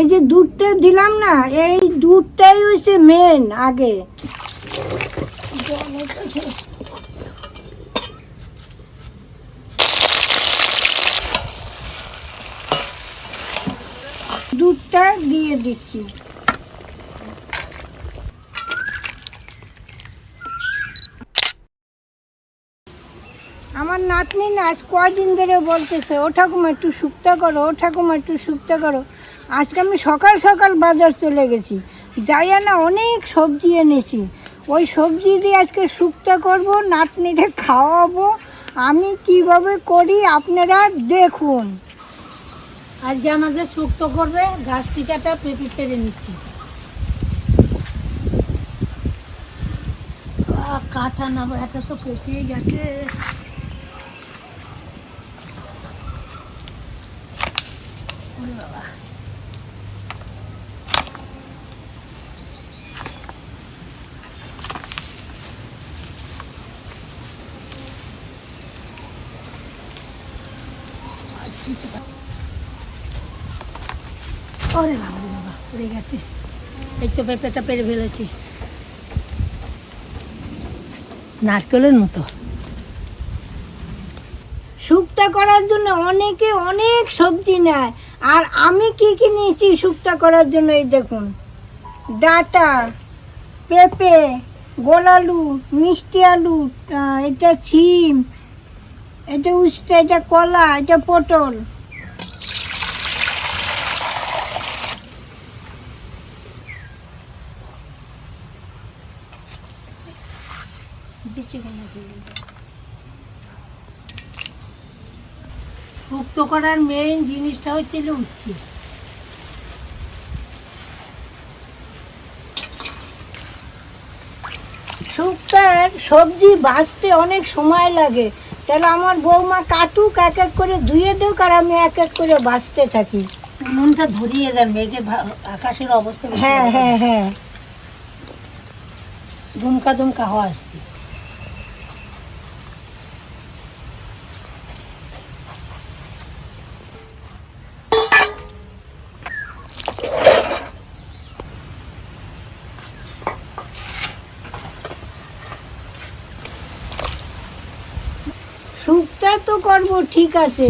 এই যে দুধটা দিলাম না, এই দুধটাই হচ্ছে মেন আগে। দুধটা দিয়ে দিচ্ছি। আমার নাতনি না আজ কয়দিন ধরে বলতেছে, ও ঠাকুমা, একটু শুক্তা করো, ও ঠাকুমা, একটু শুক্তা করো। আজকে আমি সকাল সকাল বাজার চলে গেছি। যাইয়া না অনেক সবজি এনেছি। ওই সবজি দিয়ে আজকে শুক্তা করব নাতনিরে খাওয়াবো। আমি কীভাবে করি আপনারা দেখুন। আজকে আমাদের শুক্তো করবে গাছ টিকাটা পেঁপে পেরে নিচ্ছি। কাঁচা নেব এটা তো পেঁচিয়ে গেছে। বাবা। ওরে বাবা বাবা পড়ে গেছে। এই তো পেঁপেটা পেরে ফেলেছি। নারকেলের মতো। শুক্তা করার জন্য অনেকে অনেক সবজি নেয়। আর আমি কি কি নিয়েছি শুক্তা করার জন্য, এই দেখুন। ডাটা, পেঁপে গোলালু মিষ্টি আলু এটা ছিম এটা উস্তা, এটা কলা, এটা পটল। শুক্তো করার মেইন জিনিসটা হচ্ছে উচ্ছে শুক্তার সবজি ভাজতে অনেক সময় লাগে। তাহলে আমার বৌমা কাটুক এক এক করে ধুয়ে দেউক আর আমি এক এক করে বাঁচতে থাকি। মনটা ধরিয়ে দেন মেঘে ভা- আকাশের অবস্থা হ্যাঁ হ্যাঁ হ্যাঁ। দুমকা দুমকা হওয়া আসছে শুকটা তো করব ঠিক আছে।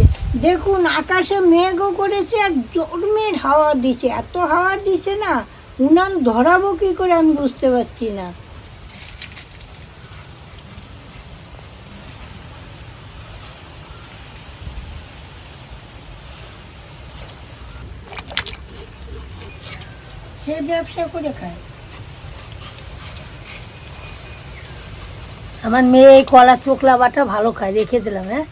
দেখুন আকাশে মেঘও করেছে আর জন্মের হাওয়া দিছে। এত হাওয়া দিছে না উনান ধরাবো কি করে আমি বুঝতে পারছি না। সে ব্যবসা করে খায়। আমার মেয়ে এই কলা চোখলা বাটা ভালো খায় রেখে দিলাম হ্যাঁ?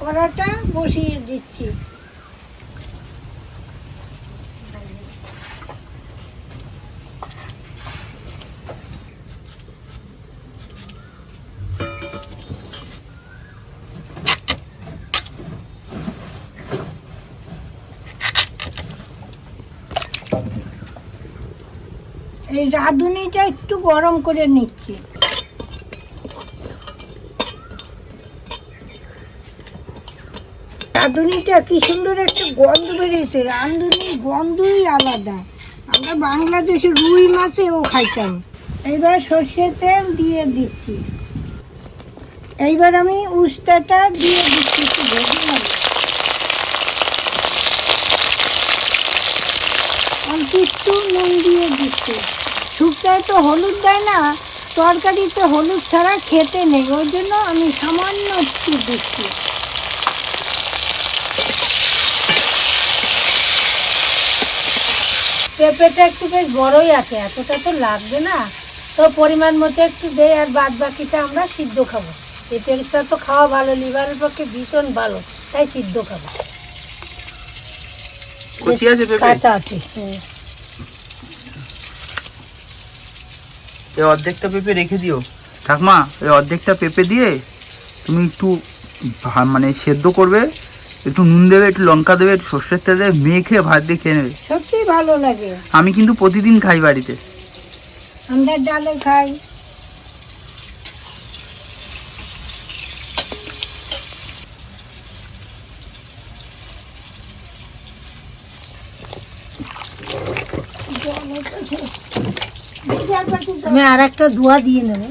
কড়াটা বসিয়ে দিচ্ছি। এই রাঁধুনিটা একটু গরম করে নিচ্ছি। রাঁধুনিটা কি সুন্দর একটা গন্ধ বেরিয়েছে। রাঁধুনির গন্ধই আলাদা। আমরা বাংলাদেশে রুই মাছেও খাইতাম। এইবার সর্ষের তেল দিয়ে দিচ্ছি। এইবার আমি উস্তাটা দিয়ে দিচ্ছি একটু নুন দিয়ে দিচ্ছি। শুক্তায় তো হলুদ দেয় না, তরকারিতে হলুদ ছাড়া খেতে নেই। ওই জন্য আমি সামান্য একটু দিচ্ছি। পেঁপেটা একটু বেশ বড়ই আছে এতটা তো লাগবে না। তো পরিমাণ মতো একটু দেয় আর বাদ বাকিটা আমরা সিদ্ধ খাব। পেঁপেটা তো খাওয়া ভালো লিভারের পক্ষে ভীষণ ভালো তাই সিদ্ধ খাব। কাঁচা আছে এই অর্ধেকটা পেঁপে রেখে দিও। ঠাকমা এই অর্ধেকটা পেঁপে দিয়ে তুমি একটু মানে সেদ্ধ করবে। একটু নুন দেবে একটু লঙ্কা দেবে একটু সর্ষের তেল দেবে মেখে ভাত দিয়ে খেয়ে নেবে। সত্যি ভালো লাগে। আমি কিন্তু প্রতিদিন খাই বাড়িতে। আমরা ডালে খাই। আমি আর একটা ধোয়া দিয়ে নেব।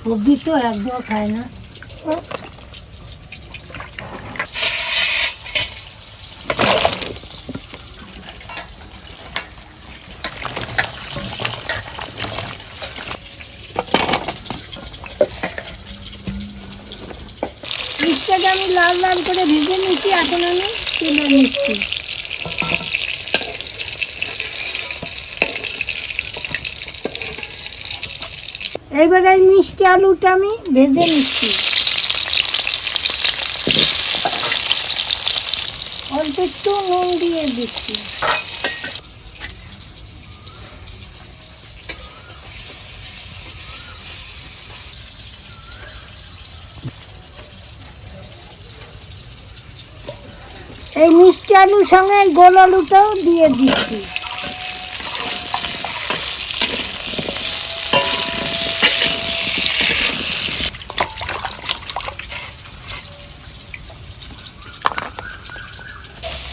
সবজি তো একদম খায় না। মিষ্টাটা আমি লাল লাল করে ভেজে নিচ্ছি, এখন আমি তুলে নিচ্ছি। এবার এই মিষ্টি আলুটা আমি ভেজে নিচ্ছি। অল্প একটু নুন দিয়ে দিচ্ছি। এই মিষ্টি আলুর সঙ্গে এই গোল আলুটাও দিয়ে দিচ্ছি।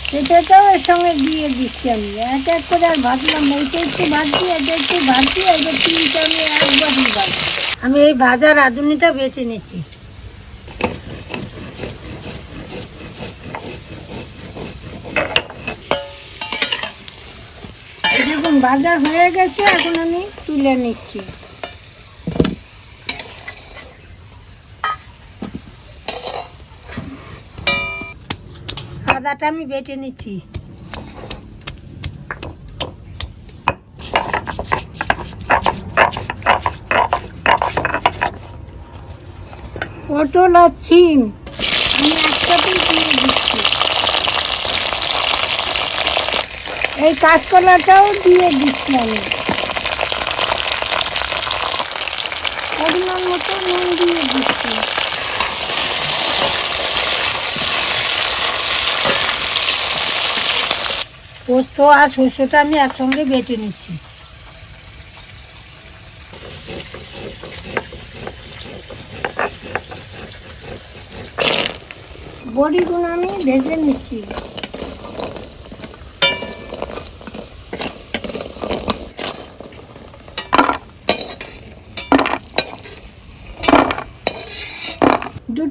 সেটাটাও এর সঙ্গে দিয়ে দিচ্ছি আমি। এক এক করে আর ভাজলাম এটা একটু ভাজছি এটা একটু ভাজছি এটা তিনটা আমি একবারই ভাজছি আমি এই ভাজা রাঁধুনিটা বেছে নিচ্ছি দেখুন ভাজা হয়ে গেছে এখন আমি তুলে নিচ্ছি। আদাটা আমি বেটে নিচ্ছি। পটল আর সিম আমি একসাথেই দিয়ে দিচ্ছি এই কাঁচকলাটাও দিয়ে দিচ্ছি আমি। পরিমাণ মতো নুন দিয়ে দিচ্ছি। পোস্ত আর শস্যটা আমি একসঙ্গে বেটে নিচ্ছি। বড়িগুলো আমি ভেজে নিচ্ছি।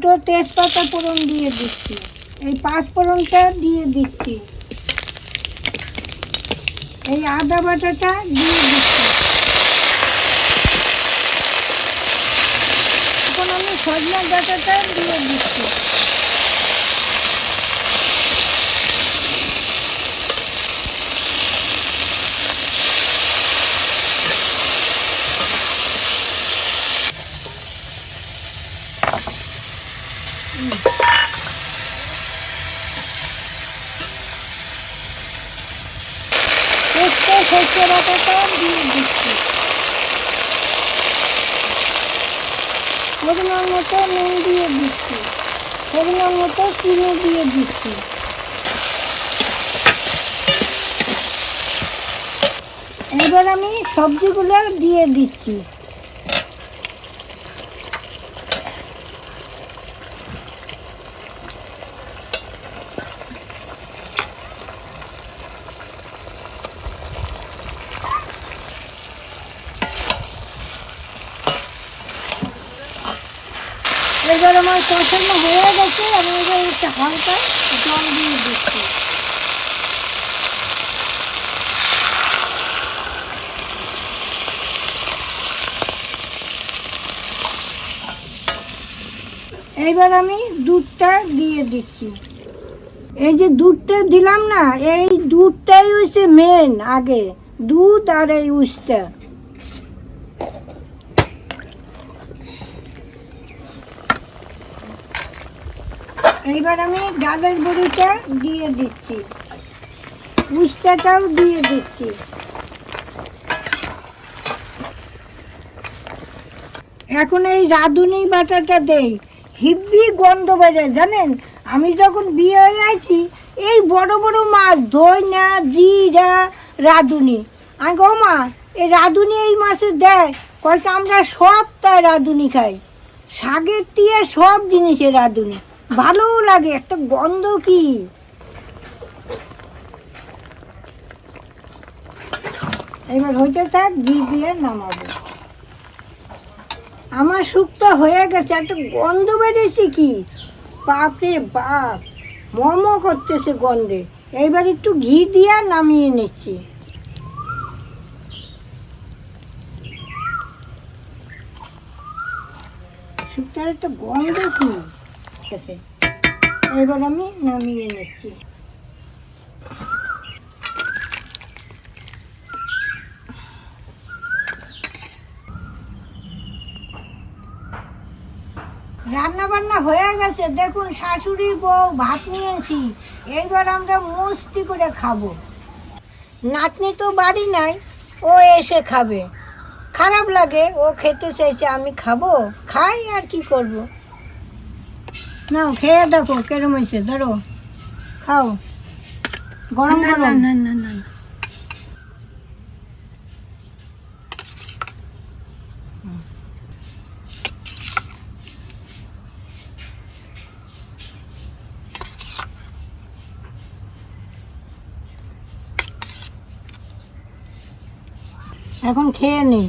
দুটো তেজপাতা ফোড়ন দিয়ে দিচ্ছি। এই পাঁচ ফোড়নটা দিয়ে দিচ্ছি। এই আদা বাটাটা দিয়ে দিচ্ছি। এখন আমি সজনা ডাটাটা দিয়ে দিচ্ছি শুক্তো সর্ষে বাটাটা দিয়ে দিচ্ছি পরিমাণ মতো নুন দিয়ে দিচ্ছি পরিমাণ মতো চিনি দিয়ে দিচ্ছি এবার আমি সবজিগুলো দিয়ে দিচ্ছি। এবার আমার কষানো হয়ে গেছে, আমি এবার একটু হালকা জল দিয়ে দিচ্ছি। এইবার আমি দুধটা দিয়ে দিচ্ছি। এই যে দুধটা দিলাম না, এই দুধটাই হচ্ছে মেন আগে, দুধ আর এই উসটা এইবার আমি ডালের বড়িটা দিয়ে দিচ্ছি। উস্তাটাও দিয়ে দিচ্ছি। এখন এই রাঁধুনি বাটাটা দেই। হিব্বি গন্ধ বেজে, জানেন? আমি যখন বিয়ে হয়ে আছি এই বড় বড় মাছ দইনা জিরা, রাঁধুনি। আমি গো মা, এই রাঁধুনি এই মাছে দেয়? কয়েক আমরা সব তাই রাঁধুনি খাই। শাকের টিয়ে সব জিনিসের রাঁধুনি। ভালোও লাগে, একটা গন্ধ কি? এবার হইতে থাক, ঘি দিয়ে নামাবো। আমার শুক্তো হয়ে গেছে, একটা গন্ধ বেরিয়েছে কি? বাপরে বাপ, মোমো করতেছে গন্ধে। এইবার একটু ঘি দিয়ে নামিয়ে নিচ্ছি। শুক্তার একটা গন্ধ কি? আছে এবার আমি নামিয়ে নিচ্ছি। রান্না বান্না হয়ে গেছে। দেখুন শাশুড়ি বউ ভাত নিয়েছি। এইবার আমরা মস্তি করে খাব। নাতনি তো বাড়ি নাই, ও এসে খাবে। খারাপ লাগে, ও খেতে চাইছে, আমি খাব? খাই আর কি করব? নাও খেয়ে দেখো কেরম হয়েছে ধরো খাও। গরম না, গরম। না না না না। এখন খেয়ে নেই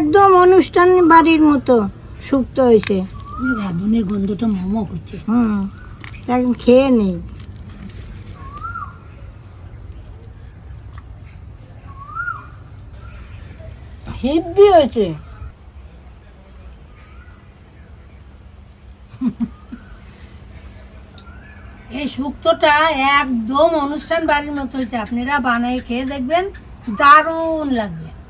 একদম অনুষ্ঠান বাড়ির মতো সুপ্ত হয়েছে। রাঁধুনের গন্ধটা মোমো করছে। হুম খেয়ে নেই। হেব্বি হয়েছে। এই শুক্তোটা একদম অনুষ্ঠান বাড়ির মতো হয়েছে। আপনারা বানাই খেয়ে দেখবেন দারুণ লাগবে।